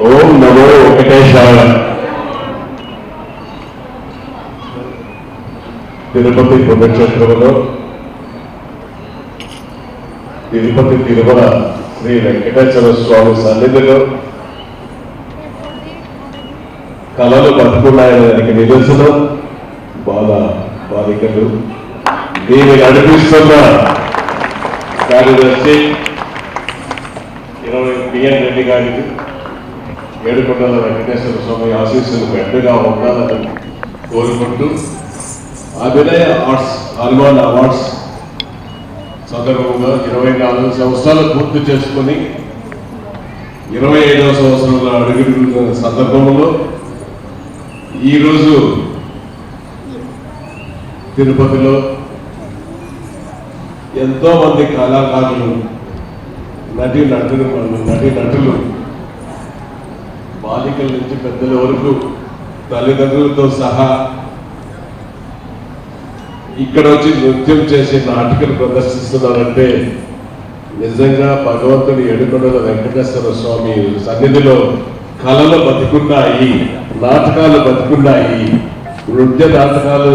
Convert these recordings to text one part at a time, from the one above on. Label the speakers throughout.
Speaker 1: ఓం నమో వెంకటేశ్వర తిరుపతి పుణ్యక్షేత్రంలో తిరుపతి తిరుమల శ్రీ వెంకటేశ్వర స్వామి సన్నిధిలో కళలు బతుకున్నాయని దానికి నిదర్శనం. బాల బాలికలు దీన్ని నడిపిస్తున్న కార్యదర్శి ఇరవై బిఎన్ రెడ్డి గారికి ఏడుకొండల వెంకటేశ్వర స్వామి ఆశీస్సులు గట్టిగా ఉండాలని కోరుకుంటూ అభినయ ఆర్ట్స్ హనుమాన్ అవార్డ్స్ సందర్భంగా ఇరవై నాలుగు సంవత్సరాలు పూర్తి చేసుకుని ఇరవై ఐదవ సంవత్సరంలో అడుగుతున్న సందర్భంలో ఈరోజు తిరుపతిలో ఎంతోమంది కళాకారులు నటి నటులు నటి నటులు బాలికల నుంచి పెద్దల వరకు తల్లిదండ్రులతో సహా ఇక్కడ వచ్చి నృత్యం చేసి నాటికలు ప్రదర్శిస్తున్నారంటే నిజంగా భగవంతుడి ఎడుకొండల వెంకటేశ్వర స్వామి సన్నిధిలో కళలు బతుకున్నాయి నాటకాలు బతుకున్నాయి నృత్య నాటకాలు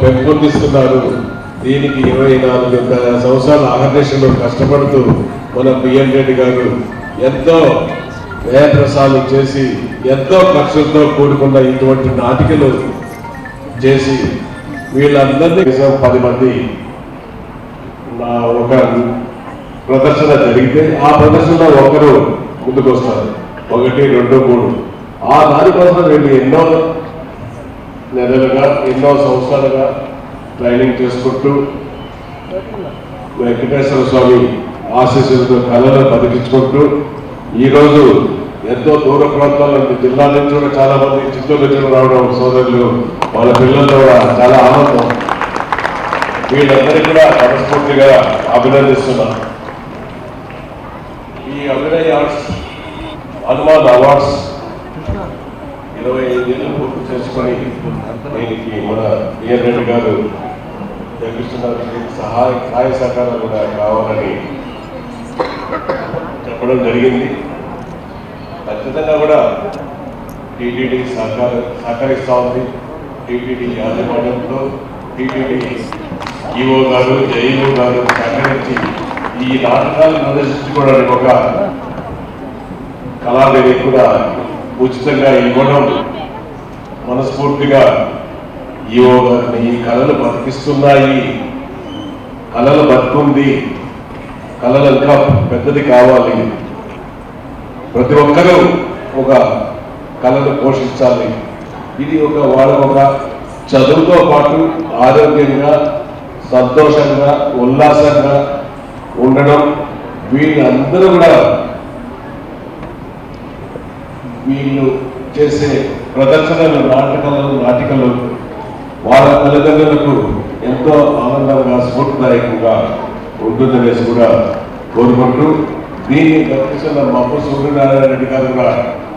Speaker 1: పెంపొందిస్తున్నారు. దీనికి ఇరవై నాలుగు సంవత్సరాల ఆహర్నిశలో కష్టపడుతూ మన బిఎం రెడ్డి గారు ఎంతో వేదరసాలు చేసి ఎంతో ఖర్చులతో కూడుకున్న ఇటువంటి నాటికలు చేసి వీళ్ళందరినీ పది మంది నా ఒక ప్రదర్శన జరిగితే ఆ ప్రదర్శనలో ఒకరు ముందుకు వస్తారు ఒకటి రెండు మూడు. ఆ దానికోసం వీళ్ళు ఎన్నో నెలలుగా ఎన్నో సంవత్సరాలుగా ట్రైనింగ్ చేసుకుంటూ వెంకటేశ్వర స్వామి ఆశీస్సులతో కళలు బతికించుకుంటూ ఈరోజు ఎంతో దూర ప్రాంతాల జిల్లా నుంచి కూడా చాలా మంది చిత్తూరు నుంచి రావడం సోదరులు వాళ్ళ పిల్లలతో కూడా చాలా ఆనందం. వీళ్ళందరికీ కూడా మనస్ఫూర్తిగా అభినందిస్తున్నాను ఈ అభినయ ఆర్ట్స్ హనుమాన్ అవార్డ్స్ ఇరవై ఐదేళ్ళు పూర్తి చేసుకొని దీనికి మన బిఎన్ రెడ్డి గారు జగృష్ణానికి సహాయ సహాయ సహకారాలు కూడా కావాలని చెప్పడం జరిగింది. ఖచ్చితంగా కూడా టీటీడీ సహకార సహకరిస్తూ ఉంది టీటీడీ యాజమాన్యంతో టీటీడీ ఈఓ గారు జైఓ గారు సహకరించి ఈ నాటకాలు ప్రదర్శించుకోవడానికి ఒక కళాదేవి కూడా ఉచితంగా ఇవ్వడం మనస్ఫూర్తిగా ఈఓ గారిని ఈ కళలు బతికిస్తున్నాయి. కళలు బతుకుంది. కళలు ఇంకా పెద్దది కావాలి. ప్రతి ఒక్కరూ ఒక కళను పోషించాలి. ఇది ఒక వాళ్ళ ఒక చదువుతో పాటు ఆరోగ్యంగా సంతోషంగా ఉల్లాసంగా ఉండడం. వీళ్ళందరూ కూడా వీళ్ళు చేసే ప్రదర్శనలు నాటకాలు నాటికలు వాళ్ళ తల్లిదండ్రులకు ఎంతో ఆనందంగా స్ఫూర్తిదాయకంగా ఉంటుందనేసి కూడా కోరుకుంటూ దీన్ని గమనించిన మప్పు సూర్యనారాయణ రెడ్డి గారు కూడా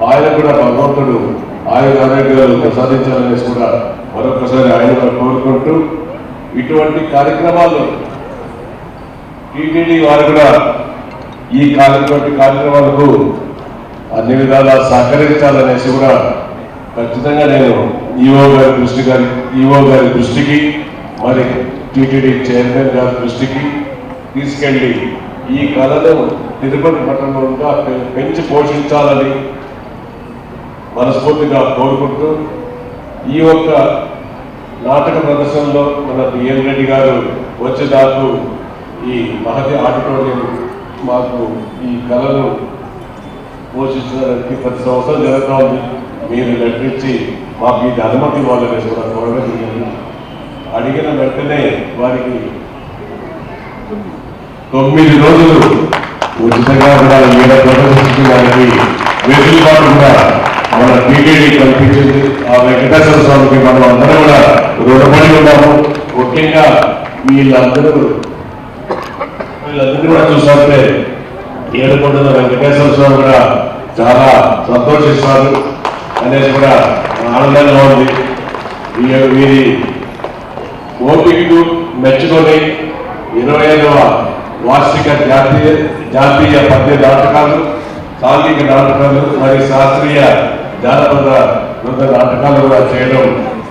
Speaker 1: ఆయన కూడా భగవంతుడు. ఆయన ఆరోగ్యాలు ప్రసాదించాలనేసి కూడా మరొకసారి ఆయన కోరుకుంటూ ఇటువంటి కార్యక్రమాలు టీటీడీ వారు కూడా ఈ కాలటువంటి కార్యక్రమాలకు అన్ని విధాలా సహకరించాలనేసి కూడా ఖచ్చితంగా నేను ఈఓ గారి దృష్టి గారి ఈఓ గారి దృష్టికి మరి టీటీడీ చైర్మన్ గారి దృష్టికి తీసుకెళ్ళి ఈ కళను తిరుపతి పట్టణంగా పెంచి పోషించాలని మనస్ఫూర్తిగా కోరుకుంటూ ఈ ఒక్క నాటక ప్రదర్శనలో మన బిఎన్ రెడ్డి గారు వచ్చి నాకు ఈ మహతి ఆడిటోరియం మాకు ఈ కళను పోషించడానికి ప్రతి సంవత్సరం జరుగుతూ ఉంది మీరు నటించి మాకు ఇది అనుమతి ఇవ్వాలని కూడా కోరడం జరిగింది. అడిగిన వెంటనే వారికి తొమ్మిది రోజులు ఉచితంగా కూడా ఈడ ప్రదర్శించడానికి వెసులుబాటు కూడా మన టీటీడీ కల్పించింది. ఆ వెంకటేశ్వర స్వామికి మనం అందరం కూడా రుణపడి ఉన్నాము. ముఖ్యంగా వీళ్ళందరూ వీళ్ళందరూ కూడా చూసారంటే ఏడుకొండల వెంకటేశ్వర స్వామి కూడా చాలా సంతోషిస్తారు. అనేది కూడా ఆనందంగా ఉంది. వీరి ఓపికకు మెచ్చుకొని ఇరవై ఐదవ వార్షిక జాతీయ జాతీయ పద్య నాటకాలు సాంఘిక నాటకాలు మరియు శాస్త్రీయ జానపద వృద్ధ నాటకాలు కూడా చేయడం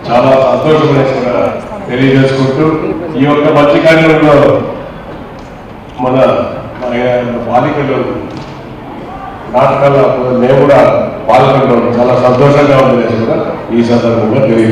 Speaker 1: చాలా సంతోషమైన తెలియజేసుకుంటూ ఈ యొక్క మంచి కార్యక్రమంలో మన బాలికలు నాటకాల మేము కూడా పాల్గొనడం చాలా సంతోషంగా ఉంది కూడా ఈ సందర్భంగా తెలియజేస్తాను